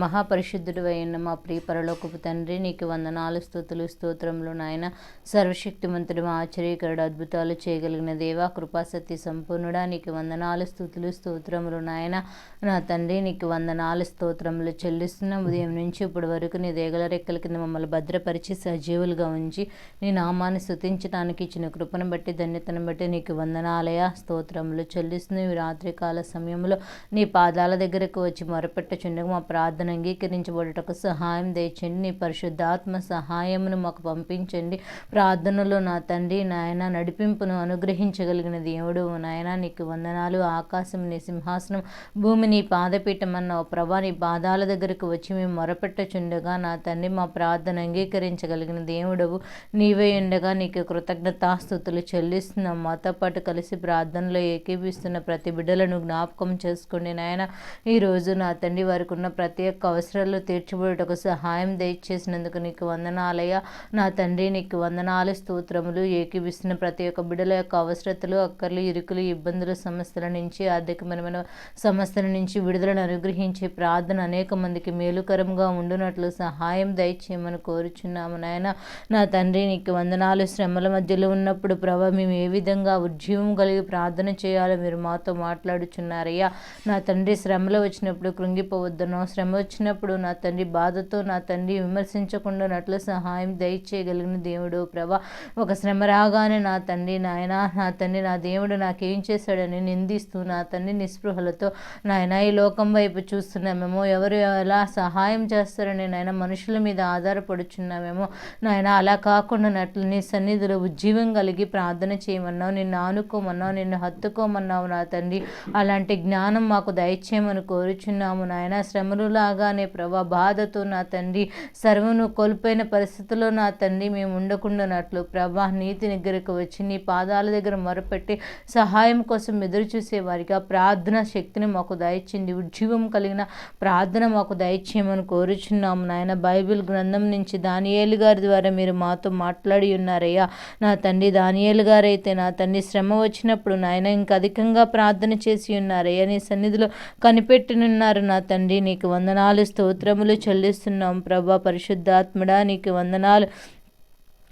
మహాపరిశుద్ధుడు అయిన మా ప్రియ పరలోకపు తండ్రి నీకు వందనాలు స్థుతులు స్తోత్రములు నాయన. సర్వశక్తిమంతుడు ఆశ్చర్యకరుడు అద్భుతాలు చేయగలిగిన దేవా కృపాసత్య సంపూర్ణుడా నీకు వందనాలు స్థుతులు స్తోత్రములు నాయన. నా తండ్రి నీకు వందనాలు స్తోత్రములు చెల్లిస్తున్న. ఉదయం నుంచి ఇప్పటి వరకు నీ దేగల రెక్కల కింద మమ్మల్ని భద్రపరిచి సజీవులుగా ఉంచి నీ నామాన్ని స్థుతించడానికి ఇచ్చిన కృపను బట్టి ధన్యతను బట్టి నీకు వందనాలయ స్తోత్రములు చెల్లిస్తున్న. రాత్రికాల సమయంలో నీ పాదాల దగ్గరకు వచ్చి మొరపెట్టుచుండగా మా ప్రార్థన అంగీకరించబడుటకు సహాయం దయచండి నీ పరిశుద్ధాత్మ సహాయమును మాకు పంపించండి. ప్రార్థనలో నా తండ్రి నాయన నడిపింపును అనుగ్రహించగలిగిన దేవుడు నాయన నీకు వందనాలు. ఆకాశం నీ సింహాసనం భూమి నీ పాదపీఠం అన్న ప్రభా నీ పాదాల దగ్గరకు వచ్చి మేము మొరపెట్టచుండగా నా తండ్రి మా ప్రార్థన అంగీకరించగలిగిన దేవుడవు. నీవే ఉండగా నీకు కృతజ్ఞతాస్థుతులు చెల్లిస్తున్నాం. మాతో పాటు కలిసి ప్రార్థనలో ఏకీపిస్తున్న ప్రతి బిడ్డలను జ్ఞాపకం చేసుకోండి నాయన ఈరోజు నా తండ్రి వారికి ఉన్న ప్రతి యొక్క అవసరాలు తీర్చిబడుటకు సహాయం దయచేసినందుకు నీకు వందనాలయ నా తండ్రి నీకు వందనాలు స్తోత్రములు. ఏకీభిస్తున్న ప్రతి ఒక్క బిడ్డల యొక్క అవసరతలు అక్కర్లు ఇరుకులు ఇబ్బందులు సమస్యల నుంచి ఆర్థికమైన సమస్యల నుంచి విడుదలను అనుగ్రహించే ప్రార్థన అనేక మందికి మేలుకరంగా ఉండునట్లు సహాయం దయచేయమని కోరుచున్నాము నాయన. నా తండ్రి నీకు వందనాలు. శ్రమల మధ్యలో ఉన్నప్పుడు ప్రభా మేము ఏ విధంగా ఉజ్జీవం కలిగి ప్రార్థన చేయాలో మీరు మాతో మాట్లాడుచున్నారయ్యా. నా తండ్రి శ్రమలో వచ్చినప్పుడు కృంగిపోవద్దనో శ్రమ వచ్చినప్పుడు నా తండ్రి బాధతో నా తండ్రి విమర్శించకుండా విమర్శించకుండానట్లు సహాయం దయచేయగలిగిన దేవుడు. ప్రభా ఒక శ్రమ రాగానే నా తండ్రి నాయన నా తండ్రి నా దేవుడు నాకేం చేశాడని నిందిస్తూ నా తండ్రి నిస్పృహలతో నాయన ఈ లోకం వైపు చూస్తున్నామేమో. ఎవరు ఎలా సహాయం చేస్తారని నాయన మనుషుల మీద ఆధారపడుచున్నామేమో. నాయన అలా కాకుండా నట్లు నీ సన్నిధిలో ఉజ్జీవం కలిగి ప్రార్థన చేయమన్నావు నిన్ను ఆనుకోమన్నావు నిన్ను హత్తుకోమన్నావు నా తండ్రి. అలాంటి జ్ఞానం మాకు దయచేయమని కోరుచున్నాము నాయన. శ్రమలులా కాగానే ప్రభా బాధతో నా తండ్రి సర్వను కోల్పోయిన పరిస్థితుల్లో నా తండ్రి మేము ఉండకుండానట్లు ప్రభా నీతి దగ్గరకు వచ్చి నీ పాదాల దగ్గర మొరపెట్టి సహాయం కోసం ఎదురు చూసేవారిగా ప్రార్థన శక్తిని మాకు దయచింది ఉజ్జీవం కలిగిన ప్రార్థన మాకు దయచేయమని కోరుచున్నాము నాయన. బైబిల్ గ్రంథం నుంచి దానియేలు గారి ద్వారా మీరు మాతో మాట్లాడి ఉన్నారయ్యా. నా తండ్రి దానియేలు గారైతే నా తండ్రి శ్రమ వచ్చినప్పుడు నాయన ఇంకా అధికంగా ప్రార్థన చేసి ఉన్నారయ్యా. నీ సన్నిధిలో కనిపెట్టినున్నారు నా తండ్రి. నీకు వందనాలు స్తోత్రములు చెల్లిస్తున్నాం. ప్రభా పరిశుద్ధాత్మడా నీకు వందనాలు.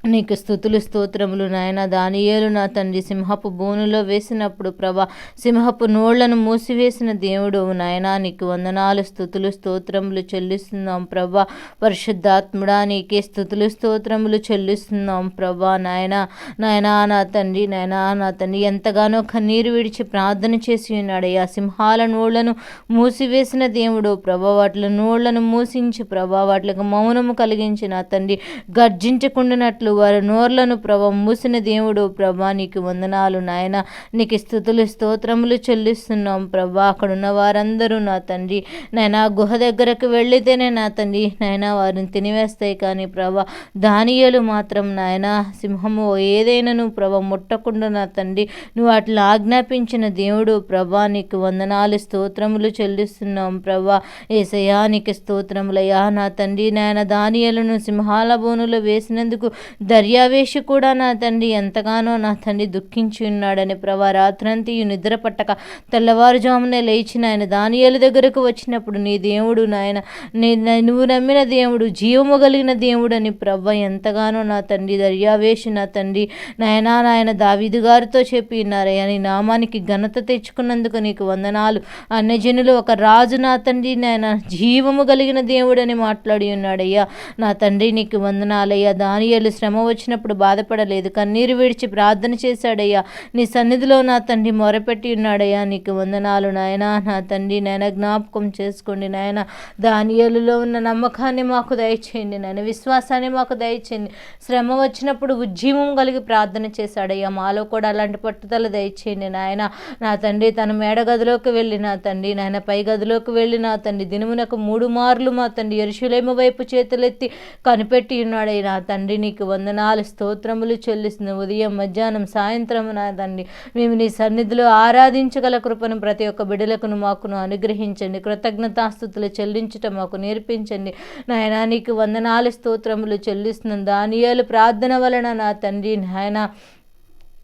నీకు స్థుతులు స్తోత్రములు నాయన. దానియేలు నా తండ్రి సింహపు బోనులో వేసినప్పుడు ప్రభా సింహపు నోళ్ళను మూసివేసిన దేవుడు నాయన. నీకు వందనాలు స్థుతులు స్తోత్రములు చెల్లిస్తున్నాం ప్రభా. పరిశుద్ధాత్ముడా నీకే స్థుతులు స్తోత్రములు చెల్లిస్తున్నాం ప్రభా నాయన. నాయన నా తండ్రి నాయన నా తండ్రి ఎంతగానో కన్నీరు విడిచి ప్రార్థన చేసి ఉన్నాడయ్యా సింహాల నోళ్ళను మూసివేసిన దేవుడు ప్రభా. వాటి నోళ్ళను మూసించి ప్రభా. వాటికి మౌనము కలిగించి నా తండ్రి. గర్జించకుండానట్లు వారి నోర్లను ప్రభ మూసిన దేవుడు ప్రభా నీకు వందనాలు నాయన. నీకు స్థుతులు స్తోత్రములు చెల్లిస్తున్నాం ప్రభా. అక్కడున్న వారందరూ నా తండ్రి. నాయన గుహ దగ్గరకు వెళ్ళితేనే నా తండ్రి. నాయన వారిని తినివేస్తాయి కానీ ప్రభా దానియలు మాత్రం నాయన. సింహము ఏదైనాను ప్రభ ముట్టకుండా నా తండ్రి. నువ్వు అట్లా ఆజ్ఞాపించిన దేవుడు ప్రభా నీకు వందనాలు స్తోత్రములు చెల్లిస్తున్నాం ప్రభా. ఏసయా నీకు స్తోత్రములయ్యా నా తండ్రి. నాయన దానియలను సింహాల బోనులో వేసినందుకు దర్యావేషి కూడా నా తండ్రి ఎంతగానో నా తండ్రి దుఃఖించి ఉన్నాడని ప్రభా రాత్రంతి నిద్ర పట్టక తెల్లవారుజామునే లేచిన ఆయన దానియాల దగ్గరకు వచ్చినప్పుడు నీ దేవుడు నాయన నీ నువ్వు నమ్మిన దేవుడు జీవము కలిగిన దేవుడు అని ప్రభ ఎంతగానో నా తండ్రి దర్యావేషి నా తండ్రి నాయనా నాయన దావిదు గారితో చెప్పి ఉన్నారయ్యా నీ నామానికి ఘనత తెచ్చుకున్నందుకు నీకు వందనాలు. అన్యజనులు ఒక రాజు నా తండ్రి నాయన జీవము కలిగిన దేవుడని మాట్లాడి ఉన్నాడయ్యా. నా తండ్రి నీకు వందనాలయ్యా. దానియలు శ్రమ శ్రమ వచ్చినప్పుడు బాధపడలేదు. కన్నీరు విడిచి ప్రార్థన చేశాడయ్యా. నీ సన్నిధిలో నా తండ్రి మొరపెట్టి ఉన్నాడయ్యా. నీకు వందనాలు నాయన. నా తండ్రి నాయన జ్ఞాపకం చేసుకోండి నాయన. దానియలులో ఉన్న నమ్మకాన్ని మాకు దయచేయండి నాయన. విశ్వాసాన్ని మాకు దయచేయండి. శ్రమ వచ్చినప్పుడు ఉజ్జీవం కలిగి ప్రార్థన చేశాడయ్యా. మాలో కూడా అలాంటి పట్టుదల దయచేయండి నాయన. నా తండ్రి తన మేడ గదిలోకి వెళ్ళి నా తండ్రి నాయన పై గదిలోకి వెళ్ళి నా తండ్రి దినమునకు మూడు మార్లు మా తండ్రి ఎరుషులేమ వైపు చేతులెత్తి కనిపెట్టి ఉన్నాడయ్యా. నా తండ్రి నీకు వందనాలు స్తోత్రములు చెల్లిస్తున్న ఉదయం మధ్యాహ్నం సాయంత్రం నా తండ్రి. మేము నీ సన్నిధిలో ఆరాధించగల కృపను ప్రతి ఒక్క బిడలకును మాకును అనుగ్రహించండి. కృతజ్ఞతాస్థుతులు చెల్లించటం మాకు నేర్పించండి. నాయన నీకు వందనాలు స్తోత్రములు చెల్లిస్తున్నాం. దానియాలు ప్రార్థన వలన నా తండ్రి నాయన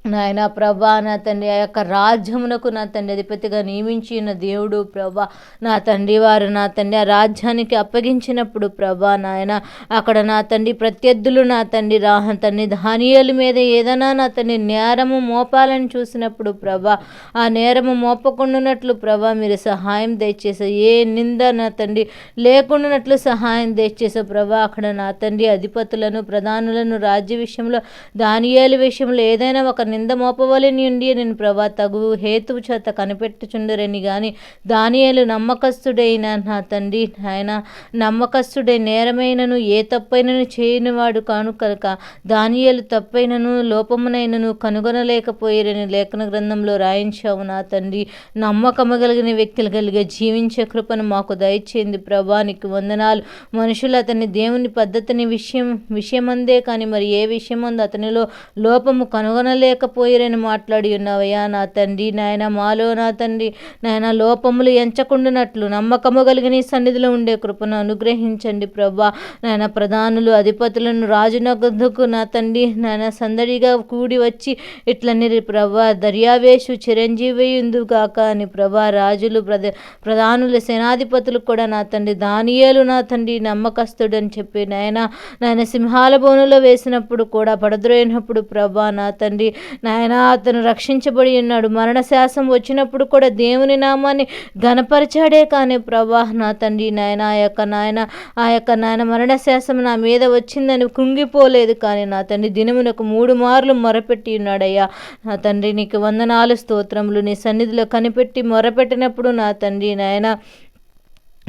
నాయన ప్రభా నా తండ్రి ఆ యొక్క రాజ్యమునకు నా తండ్రి అధిపతిగా నియమించిన దేవుడు ప్రభా నా తండ్రి వారు నా తండ్రి ఆ రాజ్యానికి అప్పగించినప్పుడు ప్రభా నాయన అక్కడ నా తండ్రి ప్రత్యర్థులు నా తండ్రి రా తండ్రి ధాన్యాల మీద ఏదైనా నా తండ్రి నేరము మోపాలని చూసినప్పుడు ప్రభా ఆ నేరము మోపకుండానట్లు ప్రభా మీరు సహాయం దయచేసే ఏ నింద నా తండ్రి లేకుండానట్లు సహాయం దయచేసే ప్రభా అక్కడ నా తండ్రి అధిపతులను ప్రధానులను రాజ్య విషయంలో ధాన్యాల విషయంలో ఏదైనా ఒక నింద మోపవలని ఉండి నేను ప్రభా తగు హేతువు చేత కనిపెట్టుచుండరని కానీ దానియాలు నమ్మకస్తుడైన నా తండ్రి ఆయన నమ్మకస్తుడై నేరమైనను ఏ తప్పైనను చేయనివాడు కాను కనుక దానియాలు తప్పైనను లోపమునైనను కనుగొనలేకపోయారని లేఖన గ్రంథంలో రాయించావు నా తండ్రి. నమ్మకము కలిగిన వ్యక్తులు కలిగే జీవించే కృపను మాకు దయచేయండి ప్రభానికి వందనాలు. మనుషులు అతని దేవుని పద్ధతిని విషయం విషయమందే కానీ మరి ఏ విషయమందు అతనిలో లోపము కనుగొనలేక కనుగొనలేకపోయారని మాట్లాడి ఉన్నావయ్యా నా తండ్రి. నాయన మాలో నా తండ్రి. నాయన లోపములు ఎంచకుండానట్లు నమ్మకము కలిగిన ఈ సన్నిధిలో ఉండే కృపను అనుగ్రహించండి ప్రభా. నాయన ప్రధానులు అధిపతులను రాజునగదుకు నా తండ్రి. నాయన సందడిగా కూడి వచ్చి ఇట్లని ప్రభా. దర్యావేషు చిరంజీవి గాక అని ప్రభా. రాజులు ప్రధ ప్రధానుల సేనాధిపతులు కూడా నా తండ్రి. దానియేలు నా తండ్రి నమ్మకస్తుడు అని చెప్పి నాయన నాయన సింహాల బోనులో వేసినప్పుడు కూడా పడద్రోయినప్పుడు ప్రభా నా తండ్రి. నాయన అతను రక్షించబడి ఉన్నాడు. మరణశాసం వచ్చినప్పుడు కూడా దేవుని నామాన్ని ఘనపరిచాడే కానీ ప్రభా నా తండ్రి నాయన ఆ యొక్క నాయన ఆ యొక్క నాయన మరణశాసం నా మీద వచ్చిందని కుంగిపోలేదు కానీ నా తండ్రి దినమునకు మూడు మార్లు మొరపెట్టి ఉన్నాడయ్యా. నా తండ్రి నీకు వందనాలు స్తోత్రములు నీ సన్నిధిలో కనిపెట్టి మొరపెట్టినప్పుడు నా తండ్రి నాయన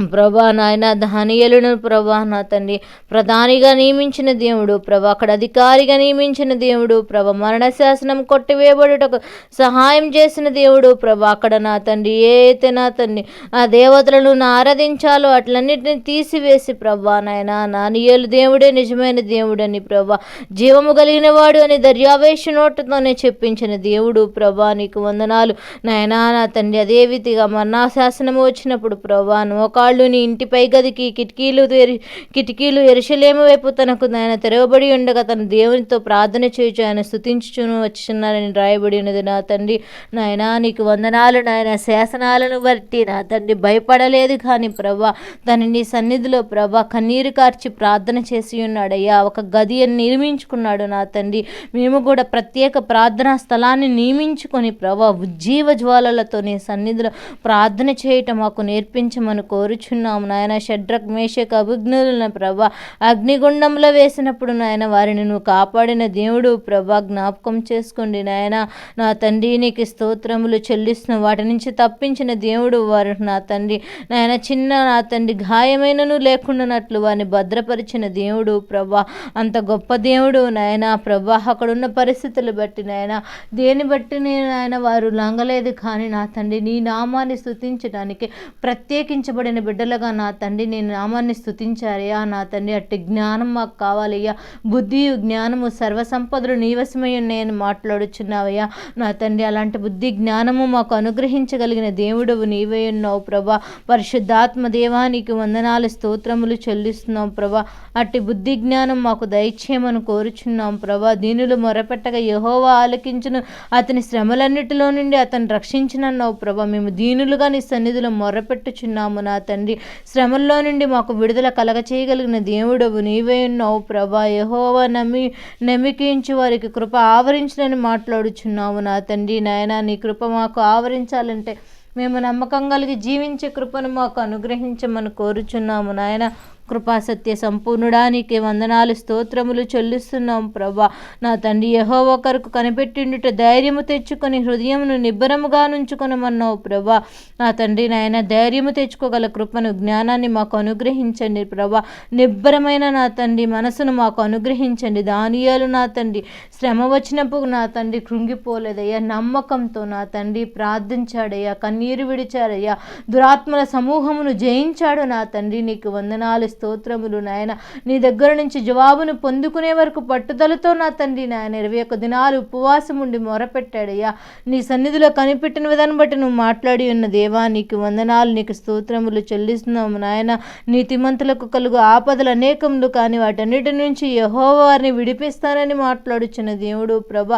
ప్రభా నాయన ధానియలను ప్రభా నా తండ్రి ప్రధానిగా నియమించిన దేవుడు ప్రభా అక్కడ అధికారిగా నియమించిన దేవుడు ప్రభ మరణశాసనం కొట్టివేయబడుటకు సహాయం చేసిన దేవుడు ప్రభా అక్కడ నా తండ్రి ఏ అయితే నా తండ్రి ఆ దేవతలను ఆరాధించాలో అట్లన్నిటిని తీసివేసి ప్రభా నాయన నానియలు దేవుడే నిజమైన దేవుడని ప్రభా జీవము కలిగిన వాడు అని దర్యావేశ నోటుతోనే చెప్పించిన దేవుడు ప్రభా నీకు వందనాలు. నాయనా నా తండ్రి అదే విధిగా మరణాశాసనము వచ్చినప్పుడు ప్రభా వాళ్ళు నీ ఇంటిపై గదికి కిటికీలు కిటికీలు ఎరుసలేము వైపు తనకు ఆయన తెరవబడి ఉండగా తన దేవునితో ప్రార్థన చేయుచు ఆయన స్థుతించుచును వచ్చినారని రాయబడి ఉన్నది. నా తండ్రి నాయనా నీకు వందనాలు నాయన. శాసనాలను బట్టి నా తండ్రి భయపడలేదు కానీ ప్రభా తన నీ సన్నిధిలో ప్రభా కన్నీరు కార్చి ప్రార్థన చేసి ఉన్నాడయ్యా. ఒక గది అని నిర్మించుకున్నాడు నా తండ్రి. మేము కూడా ప్రత్యేక ప్రార్థనా స్థలాన్ని నియమించుకొని ప్రభా ఉజ్జీవ జ్వాలలతో నీ సన్నిధిలో ప్రార్థన చేయటం మాకు నేర్పించమని కోరుచున్నాము నాయన. షడ్రక్ మేషక్ అభిజ్ఞులను ప్రభా అగ్నిగుండంలో వేసినప్పుడు నాయన వారిని నువ్వు కాపాడిన దేవుడు ప్రభా జ్ఞాపకం చేసుకోండి నాయన. నా తండ్రి నీకు స్తోత్రములు చెల్లిస్తున్న వాటి నుంచి తప్పించిన దేవుడు వారు నా తండ్రి. నాయన చిన్న నా తండ్రి గాయమైనను లేకుండానట్లు వారిని భద్రపరిచిన దేవుడు ప్రభా అంత గొప్ప దేవుడు నాయన. ప్రభా అక్కడున్న పరిస్థితులు బట్టి నాయన దేని బట్టి నేను నాయన వారు లంగలేదు కానీ నా తండ్రి నీ నామాన్ని స్థుతించడానికి ప్రత్యేకించబడిన బిడ్డలుగా నా తండ్రి నేను నామాన్ని స్థుతించారయ్యా నా తండ్రి అట్టి జ్ఞానం మాకు కావాలయ్యా. బుద్ధి జ్ఞానము సర్వసంపదలు నీవసమై ఉన్నాయని మాట్లాడుచున్నావయ్యా. నా తండ్రి అలాంటి బుద్ధి జ్ఞానము మాకు అనుగ్రహించగలిగిన దేవుడవు నీవే ఉన్నావు ప్రభా. పరిశుద్ధాత్మ దేవానికి వందనాలు స్తోత్రములు చెల్లిస్తున్నాం ప్రభా. అట్టి బుద్ధి జ్ఞానం మాకు దయచేయమని కోరుచున్నాం ప్రభా. దీనులు మొరపెట్టగా యహోవా ఆలకించును. అతని శ్రమలన్నిటిలో నుండి అతను రక్షించినన్నావు ప్రభా. మేము దీనులుగా నీ సన్నిధిలో మొరపెట్టుచున్నాము నా తండ్రి. శ్రమల్లో నుండి మాకు విడుదల కలగ చేయగలిగిన దేవుడవు నీవే ఉన్నావు ప్రభా. యహోవా నమ్మి నమ్మికించి వారికి కృప ఆవరించినని మాట్లాడుచున్నాము నా తండ్రి. నాయన నీ కృప మాకు ఆవరించాలంటే మేము నమ్మకం కలిగి జీవించే కృపను మాకు అనుగ్రహించమని కోరుచున్నాము నాయన. కృపాసత్య సంపూర్ణుడానికి వందనాలు స్తోత్రములు చెల్లిస్తున్నాం ప్రభా. నా తండ్రి యహో ఒకరికి కనిపెట్టిండుట ధైర్యము తెచ్చుకొని హృదయమును నిబ్బరముగా నుంచుకొనమన్నావు ప్రభా. నా తండ్రి నాయన ధైర్యము తెచ్చుకోగల కృపను జ్ఞానాన్ని మాకు అనుగ్రహించండి ప్రభా. నిబ్బరమైన నా తండ్రి మనసును మాకు అనుగ్రహించండి. దానియాలు నా తండ్రి శ్రమ వచ్చినప్పుడు నా తండ్రి కృంగిపోలేదయ్యా. నమ్మకంతో నా తండ్రి ప్రార్థించాడయ్యా. కన్నీరు విడిచాడయ్యా. దురాత్మల సమూహమును జయించాడు నా తండ్రి. నీకు వందనాలు స్తోత్రములు నాయన. నీ దగ్గర నుంచి జవాబును పొందుకునే వరకు పట్టుదలతో నా తండ్రి నాయన ఇరవై ఒక్క దినాలు ఉపవాసం ఉండి మొరపెట్టాడయ్యా. నీ సన్నిధిలో కనిపెట్టిన విధానం బట్టి నువ్వు మాట్లాడి ఉన్న దేవా నీకు వందనాలు నీకు స్తోత్రములు చెల్లిస్తున్నాము నాయన. నీతిమంతులకు కలుగు ఆపదలు అనేకములు కానీ వాటన్నిటి నుంచి యహో వారిని విడిపిస్తానని మాట్లాడుచున్న దేవుడు ప్రభ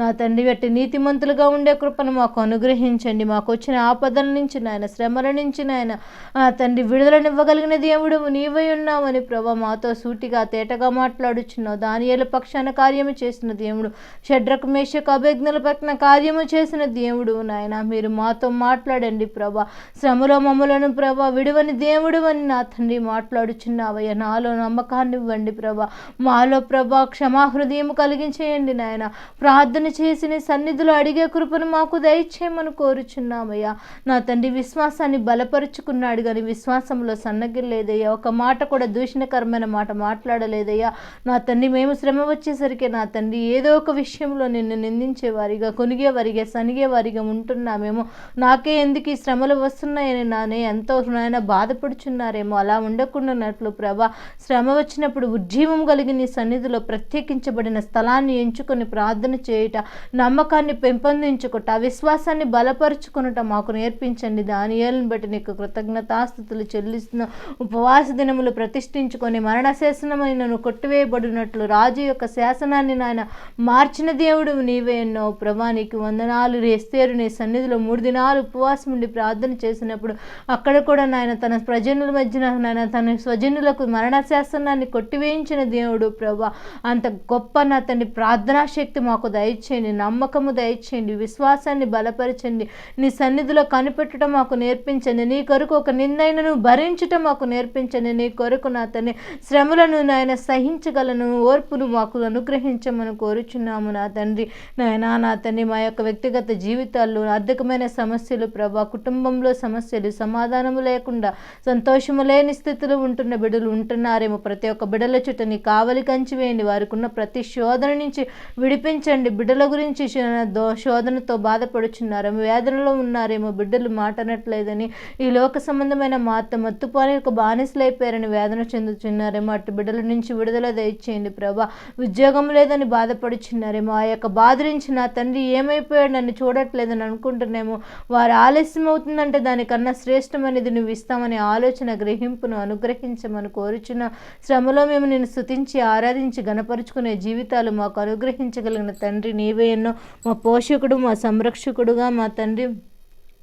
నా తండ్రి బట్టి నీతిమంతులుగా ఉండే కృపను మాకు అనుగ్రహించండి. మాకు వచ్చిన ఆపదల నుంచి నాయన శ్రమల నుంచి నాయన. ఆ తండ్రి విడుదలనివ్వగలిగిన దేవుడు నీవు ఉన్నావని ప్రభ మాతో సూటిగా తేటగా మాట్లాడుచున్నావు. దానియల పక్షాన కార్యము చేసిన దేవుడు షడ్రకు మేషకు అభిజ్ఞల పక్కన కార్యము చేసిన దేవుడు నాయన. మీరు మాతో మాట్లాడండి ప్రభా. శ్రమలో మమ్మలను ప్రభా విడువని దేవుడు అని నా తండ్రి మాట్లాడుచున్నావయ్యా. నాలో నమ్మకాన్ని ఇవ్వండి ప్రభా. మాలో ప్రభా క్షమాహృదయం కలిగించేయండి నాయన. ప్రార్థన చేసిన సన్నిధిలో అడిగే కృపను మాకు దయచేయమని కోరుచున్నామయ్యా. నా తండ్రి విశ్వాసాన్ని బలపరుచుకున్నాడు కానీ విశ్వాసంలో సన్నగిలేదయ్యా ఒక మాట మాట కూడా దూషణకరమైన మాట మాట్లాడలేదయ్యా. నా తండ్రి మేము శ్రమ వచ్చేసరికి నా తండ్రి ఏదో ఒక విషయంలో నిన్ను నిందించేవారిగా కొనిగేవారిగా సనిగేవారిగా ఉంటున్నామేమో. నాకే ఎందుకు ఈ శ్రమలు వస్తున్నాయని నానే ఎంతో నాయన బాధపడుచున్నారేమో. అలా ఉండకుండానట్లు ప్రభా శ్రమ వచ్చినప్పుడు ఉజ్జీవం కలిగి నీ సన్నిధిలో ప్రత్యేకించబడిన స్థలాన్ని ఎంచుకొని ప్రార్థన చేయుట నమ్మకాన్ని పెంపొందించుకుంట విశ్వాసాన్ని బలపరుచుకునుట మాకు నేర్పించండి. దాని ఏళ్ళని బట్టి నీకు కృతజ్ఞతాస్థుతులు చెల్లిస్తున్న. ఉపవాస శాసనములు ప్రతిష్ఠించుకొని మరణశాసనమైనను కొట్టివేయబడినట్లు రాజు యొక్క శాసనాన్ని నాయన మార్చిన దేవుడు నీవే ఎన్నో ప్రభానికి వందనాలు. రేస్తేరు నీ సన్నిధిలో మూడు దినాలు ఉపవాసం ఉండి ప్రార్థన చేసినప్పుడు అక్కడ కూడా నాయన తన ప్రజనుల మధ్యన నాయన తన స్వజనులకు మరణ శాసనాన్ని కొట్టివేయించిన దేవుడు ప్రభా అంత గొప్ప నా తండ్రి ప్రార్థనా శక్తి మాకు దయచేయండి నమ్మకము దయచేయండి విశ్వాసాన్ని బలపరచండి. నీ సన్నిధిలో కనిపెట్టడం మాకు నేర్పించండి. నీ కొరకు ఒక నిందైనను భరించటం మాకు నేర్పించండి. నీ కొరకు నా తండ్రి. శ్రమలను నాయన సహించగలను ఓర్పును మాకు అనుగ్రహించమని కోరుచున్నాము నా తండ్రి. నాయన నా తండ్రి మా యొక్క వ్యక్తిగత జీవితాల్లో ఆర్థికమైన సమస్యలు ప్రభా కుటుంబంలో సమస్యలు సమాధానము లేకుండా సంతోషము లేని స్థితిలో ఉంటున్న బిడ్డలు ఉంటున్నారేమో. ప్రతి ఒక్క బిడ్డల చుట్టూ నీ కావలి కంచి వేయండి. వారికి ఉన్న ప్రతి శోధన నుంచి విడిపించండి. బిడ్డల గురించి దో- శోధనతో బాధపడుచున్నారేమో. వేదనలో ఉన్నారేమో. బిడ్డలు మాటనట్లేదని ఈ లోక సంబంధమైన మాత మత్తుపాని యొక్క బానిసలైపోయారని వేదన చెందుతున్నారేమో అటు బిడ్డల నుంచి విడుదల దయచేయండి ప్రభా. ఉద్యోగం లేదని బాధపడుచున్నారేమో ఆ యొక్క బాధ నుంచి నా తండ్రి ఏమైపోయాడు నన్ను చూడట్లేదని అనుకుంటున్నామో వారు ఆలస్యం అవుతుందంటే దానికన్నా శ్రేష్టమైనది నువ్వు ఇస్తామనే ఆలోచన గ్రహింపును అనుగ్రహించమని కోరుచున్న శ్రమలో మేము నేను స్థుతించి ఆరాధించి గణపరుచుకునే జీవితాలు మాకు అనుగ్రహించగలిగిన తండ్రి నీవే ఎన్నో. మా పోషకుడు మా సంరక్షకుడుగా మా తండ్రి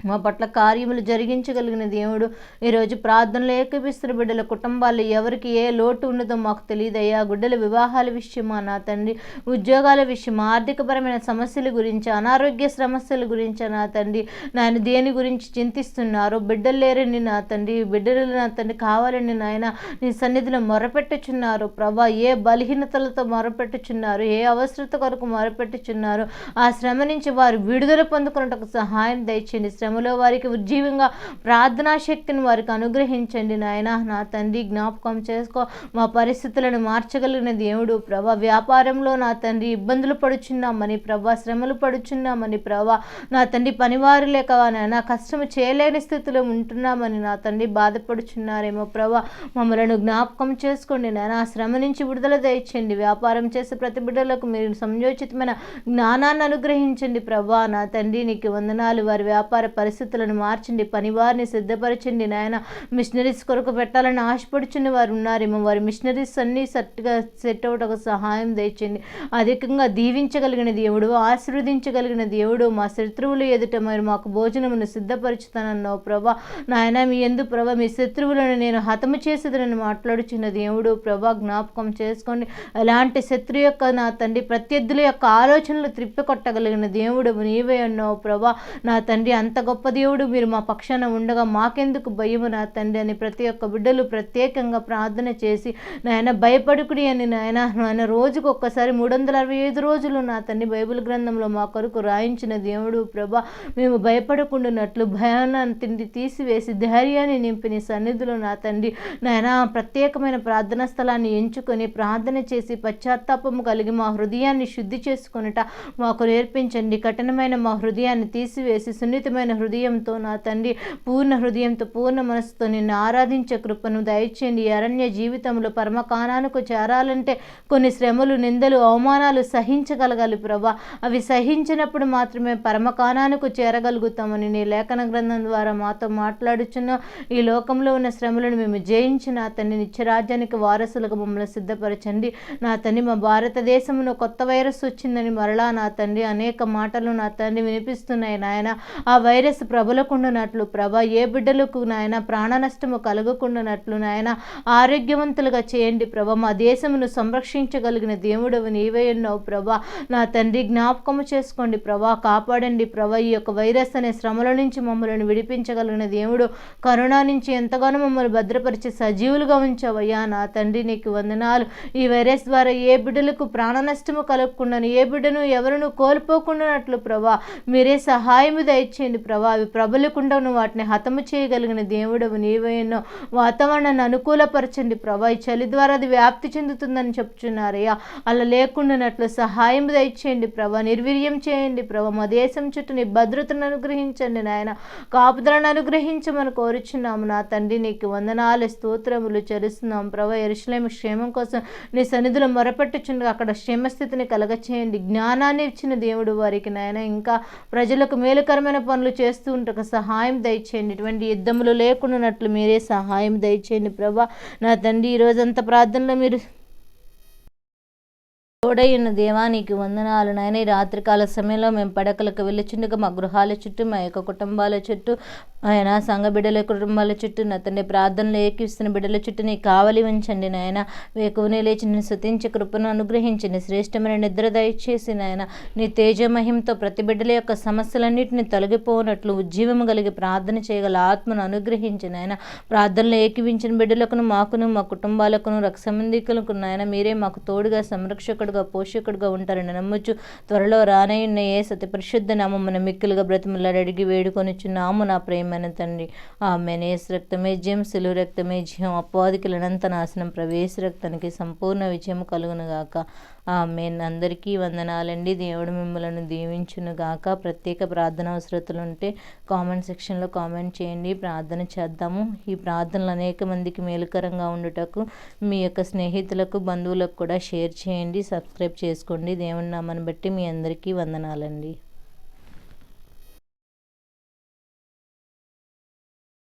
మా పట్ల కార్యములు జరిగించగలిగిన దేవుడు. ఈరోజు ప్రార్థనలు ఏకపిస్తున్న బిడ్డల కుటుంబాలు ఎవరికి ఏ లోటు ఉన్నదో మాకు తెలియదయ్యా. గుడ్డల వివాహాల విషయమా నా తండ్రి? ఉద్యోగాల విషయమా? ఆర్థికపరమైన సమస్యల గురించి అనారోగ్య సమస్యల గురించి నా తండ్రి? నాయన దేని గురించి చింతిస్తున్నారు బిడ్డలు లేరని నా తండ్రి. బిడ్డలు నా తండ్రి కావాలని నాయన. నీ సన్నిధిలో మొరపెట్టుచున్నారు. ప్రభా ఏ బలహీనతలతో మొరపెట్టుచున్నారు? ఏ అవసరత కొరకు మొరపెట్టుచున్నారు? ఆ శ్రమ నుంచి వారు విడుదల పొందుకున్నట్టు సహాయం దయచేయండి. శ్రమలో వారికి ఉజ్జీవంగా ప్రార్థనా శక్తిని వారికి అనుగ్రహించండి నాయన. నా తండ్రి జ్ఞాపకం చేసుకో. మా పరిస్థితులను మార్చగలిగిన దేవుడు ప్రభా. వ్యాపారంలో నా తండ్రి ఇబ్బందులు పడుచున్నామని ప్రభా. శ్రమలు పడుచున్నామని ప్రభా. నా తండ్రి పనివారు లేక నాయనా కష్టము చేయలేని స్థితిలో ఉంటున్నామని నా తండ్రి బాధపడుచున్నారేమో ప్రభా. మమ్మలను జ్ఞాపకం చేసుకోండి నాయన. ఆ శ్రమ నుంచి విడుదల దయచండి వ్యాపారం చేసే ప్రతి బిడ్డలకు మీరు సంయోచితమైన జ్ఞానాన్ని అనుగ్రహించండి ప్రభా. నా తండ్రి నీకు వందనాలు. వారి వ్యాపార పరిస్థితులను మార్చండి పనివారిని సిద్ధపరచండి నాయన మిషనరీస్ కొరకు పెట్టాలని ఆశపడుచున్న వారు ఉన్నారేమో వారి మిషనరీస్ అన్నీ సెట్గా సెట్ అవటకు సహాయం దయచండి అధికంగా దీవించగలిగిన దేవుడు ఆశీర్వదించగలిగిన దేవుడు మా శత్రువులు ఎదుట మరి మాకు భోజనమును సిద్ధపరుచుతానన్నావు ప్రభా. నాయన మీ ఎందు ప్రభ మీ శత్రువులను నేను హతము చేసేదనని మాట్లాడుచున్న దేవుడు ప్రభా జ్ఞాపకం చేసుకోండి. ఎలాంటి శత్రు యొక్క నా తండ్రి ప్రత్యర్థుల యొక్క ఆలోచనలు త్రిప్పికొట్టగలిగిన దేవుడు నీవే అన్నావు ప్రభా. నా తండ్రి అంత గొప్ప దేవుడు మీరు మా పక్షాన ఉండగా మాకెందుకు భయము నా తండ్రి అని ప్రతి ఒక్క బిడ్డలు ప్రత్యేకంగా ప్రార్థన చేసి నాయన భయపడుకుడి అని నాయన నాయన రోజుకు ఒక్కసారి మూడు వందల అరవై ఐదు రోజులు నా తండ్రి బైబిల్ గ్రంథంలో మా కొరకు రాయించిన దేవుడు ప్రభా మేము భయపడకుండానట్లు భయాన్ని తిండి తీసివేసి ధైర్యాన్ని నింపి నీ సన్నిధిలో నా తండ్రి నాయన ప్రత్యేకమైన ప్రార్థనా స్థలాన్ని ఎంచుకొని ప్రార్థన చేసి పశ్చాత్తాపము కలిగి మా హృదయాన్ని శుద్ధి చేసుకొనుట మాకు నేర్పించండి. కఠినమైన మా హృదయాన్ని తీసివేసి సున్నితమైన హృదయంతో నా తండ్రి పూర్ణ హృదయంతో పూర్ణ మనసుతో నిన్ను ఆరాధించే కృపను దయచేయండి. అరణ్య జీవితంలో పరమకాణానికి చేరాలంటే కొన్ని శ్రమలు నిందలు అవమానాలు సహించగలగాలి ప్రభా. అవి సహించినప్పుడు మాత్రమే పరమకాణానికి చేరగలుగుతామని నీ లేఖన గ్రంథం ద్వారా మాతో మాట్లాడుచున్న. ఈ లోకంలో ఉన్న శ్రమలను మేము జయించి నా తండ్రి నిత్యరాజ్యానికి వారసులుగా మమ్మల్ని సిద్ధపరచండి. నా తండ్రి మా భారతదేశంలో కొత్త వైరస్ వచ్చిందని మరలా నా తండ్రి అనేక మాటలు నా తండ్రి వినిపిస్తున్నాయి నాయన. ఆ వైరస్ వైరస్ ప్రబలకుండానట్లు ప్రభా ఏ బిడ్డలకు నాయన ప్రాణ నష్టము కలగకుండానట్లు నాయన ఆరోగ్యవంతులుగా చేయండి ప్రభా. మా దేశమును సంరక్షించగలిగిన దేవుడవు నీవే ఉన్నావు ప్రభా. నా తండ్రి జ్ఞాపకము చేసుకోండి ప్రభా. కాపాడండి ప్రభా. ఈ యొక్క వైరస్ అనే శ్రమల నుంచి మమ్మల్ని విడిపించగలిగిన దేవుడు కరోనా నుంచి ఎంతగానో మమ్మల్ని భద్రపరిచి సజీవులుగా ఉంచావయ్యా. నా తండ్రి నీకు వందనాలు. ఈ వైరస్ ద్వారా ఏ బిడ్డలకు ప్రాణ నష్టము కలగకుండా ఏ బిడ్డను ఎవరును కోల్పోకుండానట్లు ప్రభా. మీరే సహాయము దయచేయండి ప్రభా. అవి ప్రబలకుండా నువ్వు వాటిని హతము చేయగలిగిన దేవుడవు నీవేనో వాతావరణాన్ని అనుకూలపరచండి ప్రభా. ఈ చలి ద్వారా అది వ్యాప్తి చెందుతుందని చెప్తున్నారయ్యా అలా లేకుండానట్లు సహాయం దయచేయండి ప్రభా. నిర్వీర్యం చేయండి ప్రభా. మా దేశం చుట్టూ నీ భద్రతను అనుగ్రహించండి నాయన. కాపుదలను అనుగ్రహించమని కోరుచున్నాము నా తండ్రి. నీకు వందనాలు స్తోత్రములు చెరుస్తున్నాం ప్రభా. ఎరుసలేమి క్షేమం కోసం నీ సన్నిధిలో మొరపెట్టుచుండగా అక్కడ క్షేమస్థితిని కలగచేయండి. జ్ఞానాన్ని ఇచ్చిన దేవుడు వారికి నాయన. ఇంకా ప్రజలకు మేలుకరమైన పనులు చేస్తూ ఉంటకు సహాయం దయచేయండి. ఇటువంటి యుద్ధములు లేకుండానట్లు మీరే సహాయం దయచేయండి. ప్రభా నా తండ్రి ఈ రోజంతా ప్రార్థనలో మీరు తోడైన దేవానికి వందనాలు. నాయన ఈ రాత్రికాల సమయంలో మేము పడకలకు వెళ్ళుచుండగా మా గృహాల చుట్టూ మా యొక్క కుటుంబాల చుట్టూ ఆయన సంఘ బిడ్డల కుటుంబాల చుట్టూ నా తండ్రి ప్రార్థనలు ఏకిస్తున్న బిడ్డల చుట్టూ నీ కావలి ఉంచండి నాయన. వేకువనే లేచి నేను శుతించి కృపను అనుగ్రహించండి శ్రేష్టమైన నిద్ర దయచేసి నాయన. నీ తేజమహింతో ప్రతి బిడ్డల యొక్క సమస్యలన్నింటినీ తొలగిపోనట్లు ఉజ్జీవము కలిగి ప్రార్థన చేయగల ఆత్మను అనుగ్రహించి నాయన. ప్రార్థనలు ఏకివించిన బిడ్డలకును మాకును మా కుటుంబాలకును రక్షమందికులకు నాయన. మీరే మాకు తోడుగా సంరక్షకుడుగా పోషకుడుగా ఉంటారని నమ్మొచ్చు త్వరలో రానయ్యున్న ఏ సతి పరిశుద్ధ నామమున మిక్కులుగా బ్రతిమలాడి అడిగి వేడుకొనిచున్నాము నా ప్రేమైన తండ్రి. ఆమె నేస్ రక్తమే జయం సిలువ రక్తమే జయం. అపవాదికి లనంత నాశనం ప్రవేశ రక్తానికి సంపూర్ణ విజయం కలుగునుగాక. ఆమెన్. అందరికీ వందనాలండి. దేవుడు మిమ్మల్ని దీవించును గాక. ప్రత్యేక ప్రార్థన అవసరతలు ఉంటే కామెంట్ సెక్షన్లో కామెంట్ చేయండి. ప్రార్థన చేద్దాము. ఈ ప్రార్థనలు అనేక మందికి మేలుకరంగా ఉండుటకు మీ యొక్క స్నేహితులకు బంధువులకు కూడా షేర్ చేయండి సబ్స్క్రైబ్ చేసుకోండి. దేవుని నామని బట్టి మీ అందరికీ వందనాలండి.